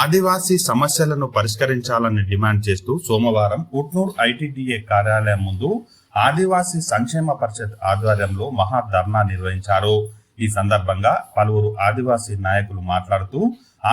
ఆదివాసీ సమస్యలను పరిష్కరించాలని డిమాండ్ చేస్తూ సోమవారం కుట్నూర్ ఐటీడీఏ కార్యాలయం ముందు ఆదివాసీ సంక్షేమ పరిషత్ ఆధ్వర్యంలో మహా ధర్నా నిర్వహించారు. ఈ సందర్భంగా పలువురు ఆదివాసీ నాయకులు మాట్లాడుతూ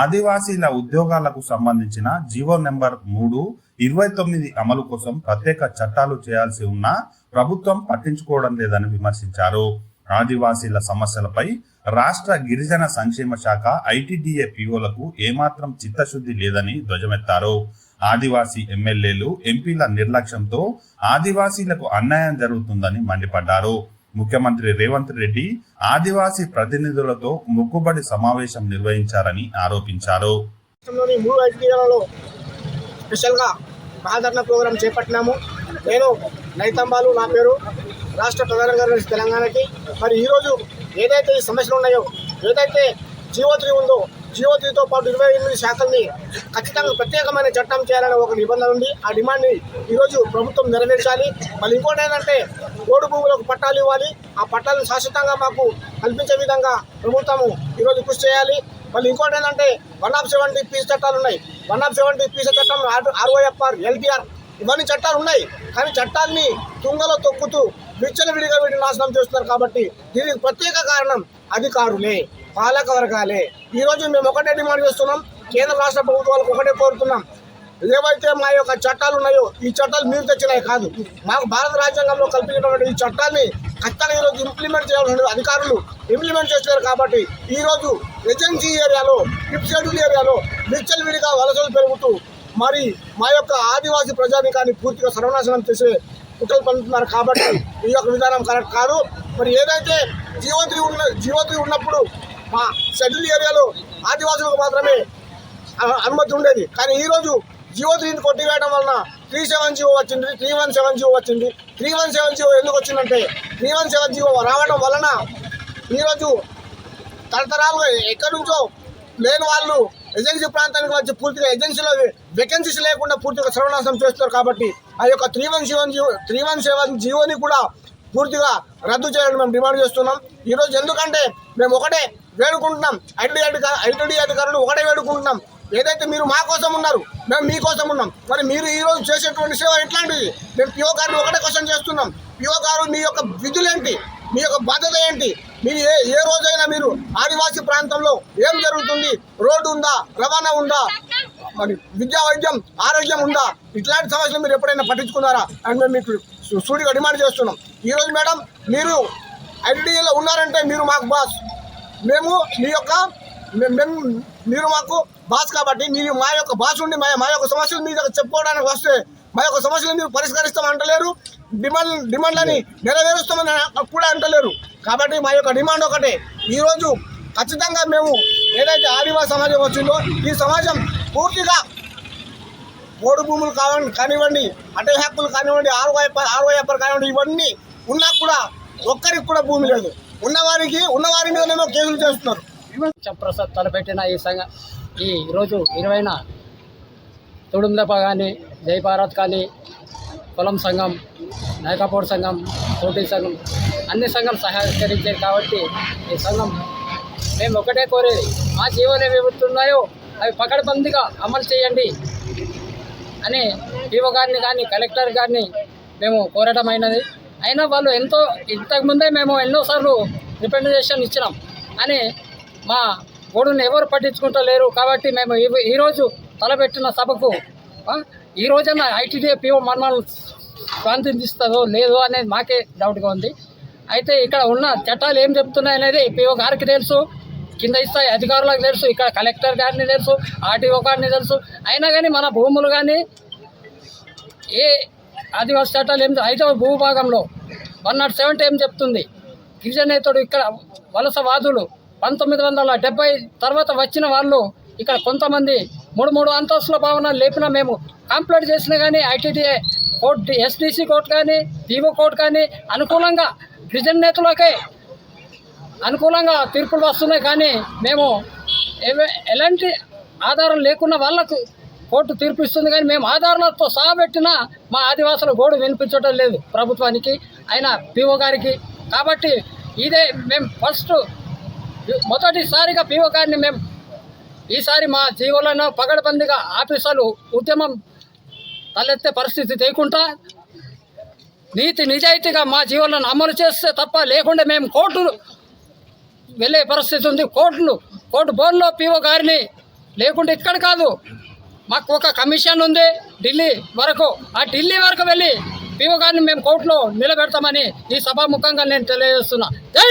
ఆదివాసీల ఉద్యోగాలకు సంబంధించిన జీవో నెంబర్ మూడు ఇరవై తొమ్మిది అమలు కోసం ప్రత్యేక చట్టాలు చేయాల్సి ఉన్నా ప్రభుత్వం పట్టించుకోవడం లేదని విమర్శించారు. ఆదివాసీల సమస్యలపై రాష్ట్ర గిరిజన సంక్షేమ శాఖ ఐటీడీఏ పీఓలకు ఏమాత్రం చిత్తశుద్ధి లేదని ధ్వజమెత్తారు. ఆదివాసీ ఎమ్మెల్యేలు ఎంపీల నిర్లక్ష్యంతో ఆదివాసీలకు అన్యాయం జరుగుతుందని మండిపడ్డారు. ముఖ్యమంత్రి రేవంత్ రెడ్డి ఆదివాసీ ప్రతినిధులతో మొక్కుబడి సమావేశం నిర్వహించారని ఆరోపించారు. స్పెషల్గా మహాధరణ ప్రోగ్రాం చేపట్టినాము. నేను నైతంబాలు నా పేరు. రాష్ట్ర ప్రధాన కార్యదర్శి తెలంగాణకి. మరి ఈరోజు ఏదైతే ఈ సమస్యలు ఉన్నాయో ఏదైతే జీవో త్రీ ఉందో జియో త్రీతో పాటు ఇరవై ఎనిమిది శాఖల్ని ఖచ్చితంగా ప్రత్యేకమైన చట్టం చేయాలనే ఒక నిబంధన ఉంది. ఆ డిమాండ్ని ఈరోజు ప్రభుత్వం నెరవేర్చాలి. మళ్ళీ ఇంకోటి ఏంటంటే ఓడు భూములకు పట్టాలు ఇవ్వాలి. ఆ పట్టాలను శాశ్వతంగా మాకు కల్పించే విధంగా ప్రభుత్వము ఈరోజు కృషి చేయాలి. మళ్ళీ ఇంకోటి ఏంటంటే వన్ ఆఫ్ సెవెంటీ పీస్ చట్టాలు ఉన్నాయి. వన్ ఆఫ్ సెవెంటీ పీస్ చట్టం ఆర్ఓఎఫ్ఆర్ ఎల్బిఆర్ ఇవన్నీ చట్టాలు ఉన్నాయి. కానీ చట్టాన్ని తుంగలో తొక్కుతూ విచ్చలవిడిగా వీటిని నాశనం చేస్తున్నారు కాబట్టి దీనికి ప్రత్యేక కారణం అధికారులే పాలక వర్గాలే. ఈరోజు మేము ఒకటే డిమాండ్ చేస్తున్నాం కేంద్ర రాష్ట్ర ప్రభుత్వాలకు ఒకటే కోరుతున్నాం. ఏవైతే మా యొక్క చట్టాలు ఉన్నాయో ఈ చట్టాలు మీరు తెచ్చినాయి కాదు. మాకు భారత రాజ్యాంగంలో కల్పించినటువంటి ఈ చట్టాన్ని ఖచ్చితంగా ఈరోజు ఇంప్లిమెంట్ చేయాల్సిన అధికారులు ఇంప్లిమెంట్ చేస్తున్నారు కాబట్టి ఈరోజు ఏజెన్సీ ఏరియాలో ఫిఫ్త్ షెడ్యూల్ ఏరియాలో విచ్చలవిడిగా వలసలు పెరుగుతూ మరి మా యొక్క ఆదివాసీ ప్రజానికాన్ని పూర్తిగా సర్వనాశనం చేసే కుట్రలు పండుతున్నారు కాబట్టి ఈ యొక్క విధానం కరెక్ట్ కాదు. మరి ఏదైతే జీవోత్రి ఉన్న జీవోత్రి ఉన్నప్పుడు మా షెడ్యూల్ ఏరియాలో ఆదివాసులకు మాత్రమే అనుమతి ఉండేది. కానీ ఈరోజు జియో త్రీని కొట్టివేయడం వలన త్రీ సెవెన్ జీవో వచ్చింది త్రీ వన్ సెవెన్ జీవో వచ్చింది. త్రీ వన్ సెవెన్ జీవో ఎందుకు వచ్చిందంటే త్రీ వన్ సెవెన్ జీవో రావడం వలన ఈరోజు తరతరాలుగా ఎక్కడి నుంచో లేని వాళ్ళు ఏజెన్సీ ప్రాంతానికి వచ్చి పూర్తిగా ఏజెన్సీలో వేకెన్సీస్ లేకుండా పూర్తిగా సర్వనాశనం చేస్తారు కాబట్టి ఆ యొక్క three one seven GO three one seven జీవోని కూడా పూర్తిగా రద్దు చేయాలని మేము డిమాండ్ చేస్తున్నాం. ఈరోజు ఎందుకంటే మేము ఒకటే వేడుకుంటున్నాం. ఐటీ అధికారు ఐటీడీ అధికారులు ఒకటే వేడుకుంటున్నాం. ఏదైతే మీరు మా కోసం ఉన్నారు మేము మీకోసం ఉన్నాం. మరి మీరు ఈరోజు చేసేటువంటి సేవ ఎట్లాంటిది? మేము పిఓ గారిని ఒకటే క్వశ్చన్ చేస్తున్నాం. పిఓ గారు మీ యొక్క విధులేంటి మీ యొక్క బాధ్యత ఏంటి? మీరు ఏ ఏ రోజైనా మీరు ఆదివాసీ ప్రాంతంలో ఏం జరుగుతుంది? రోడ్డు ఉందా? రవాణా ఉందా? మరి విద్యా వైద్యం ఆరోగ్యం ఉందా? ఇట్లాంటి సమస్యలు మీరు ఎప్పుడైనా పట్టించుకున్నారా? అని మేము మీకు సూటిగా డిమాండ్ చేస్తున్నాం. ఈరోజు మేడం మీరు ఐటీడీలో ఉన్నారంటే మీరు మాకు బాస్. మేము మీ యొక్క మేము మీరు మాకు బాస్ కాబట్టి మీరు మా యొక్క బాస్ ఉండి మా మా యొక్క సమస్యలు మీ దగ్గర చెప్పుకోవడానికి వస్తే మా యొక్క సమస్యలు మీరు పరిష్కరిస్తామని అంటలేరు. డిమాండ్ డిమాండ్లని నెరవేరుస్తామని కూడా అంటలేరు. కాబట్టి మా యొక్క డిమాండ్ ఒకటే. ఈరోజు ఖచ్చితంగా మేము ఏదైతే ఆదివాసీ సమాజం వచ్చిందో ఈ సమాజం పూర్తిగా ఓడు భూములు కావండి కానివ్వండి అటవీ హక్కులు కానివ్వండి ఆర్వైపర్ ఆర్వైపర్ కానివ్వండి ఇవన్నీ ఉన్నా కూడా ఒక్కరికి కూడా భూమి లేదు. ఉన్నవారికి ఉన్నవారి మీదనేమో కేసులు చేస్తున్నారు. ప్రసాద్ తలపెట్టిన ఈ సంఘ ఈ రోజు ఇరవైన తుడుందప కానీ జై భారత్ కానీ పొలం సంఘం నాయకపోడు సంఘం పోటీ సంఘం అన్ని సంఘం సహకరించారు కాబట్టి ఈ సంఘం మేము ఒకటే కోరేది. మా జీవనం ఏవి ఉన్నాయో అవి పకడ్బందీగా అమలు చేయండి అని ఈవో గారిని కానీ కలెక్టర్ గారిని మేము కోరటం అయినది. అయినా వాళ్ళు ఎంతో ఇంతకుముందే మేము ఎన్నోసార్లు రిప్రజెంటేషన్ ఇచ్చినాం అని మా గోడును ఎవరు పట్టించుకుంటలేరు కాబట్టి మేము ఈరోజు తలపెట్టిన సభకు ఈ రోజైనా ఐటీడీ పిఓ మర్మాలు స్పందిస్తుందో లేదో అనేది మాకే డౌట్గా ఉంది. అయితే ఇక్కడ ఉన్న చట్టాలు ఏం చెప్తున్నాయి అనేది పిఓ గారికి తెలుసు. కింద ఇస్తాయి అధికారులకు తెలుసు ఇక్కడ కలెక్టర్ గారిని తెలుసు ఆర్టీఓ గారిని తెలుసు. అయినా కానీ మన భూములు కానీ ఏ ఆదివాసీ చట్టాలు ఏం ఐదవ భూభాగంలో వన్ నాట్ సెవెంటీ ఏం చెప్తుంది? గిరిజనేతడు ఇక్కడ వలసవాదులు పంతొమ్మిది వందల డెబ్బై తర్వాత వచ్చిన వాళ్ళు ఇక్కడ కొంతమంది మూడు మూడు అంతస్తుల భావనలు లేపినా మేము కంప్లైంట్ చేసినా కానీ ఐటీడీఏ కోర్టు ఎస్డిసి కోర్టు కానీ పీఓ కోర్టు కానీ అనుకూలంగా గిరిజన నేతలకే అనుకూలంగా తీర్పులు వస్తున్నాయి కానీ మేము ఏవే- ఎలాంటి ఆధారం లేకున్న వాళ్ళకు కోర్టు తీర్పు ఇస్తుంది కానీ మేము ఆధారాలతో సహా పెట్టినా మా ఆదివాసుల గోడు వినిపించడం లేదు ప్రభుత్వానికి అయినా పిఓ గారికి. కాబట్టి ఇదే మేము ఫస్ట్ మొదటిసారిగా పిఓ గారిని మేము ఈసారి మా జీవులను పగడబందిగా ఆఫీసర్లు ఉద్యమం తలెత్తే పరిస్థితి తేకుండా నీతి నిజాయితీగా మా జీవులను అమలు చేస్తే తప్ప లేకుండా మేము కోర్టు వెళ్ళే పరిస్థితి ఉంది. కోర్టులు కోర్టు బోర్డులో పీఓ గారిని లేకుంటే ఇక్కడ కాదు. మాకు ఒక కమిషన్ ఉంది ఢిల్లీ వరకు. ఆ ఢిల్లీ వరకు వెళ్ళి పీఓ గారిని మేము కోర్టులో నిలబెడతామని ఈ సభాముఖంగా నేను తెలియజేస్తున్నా. జై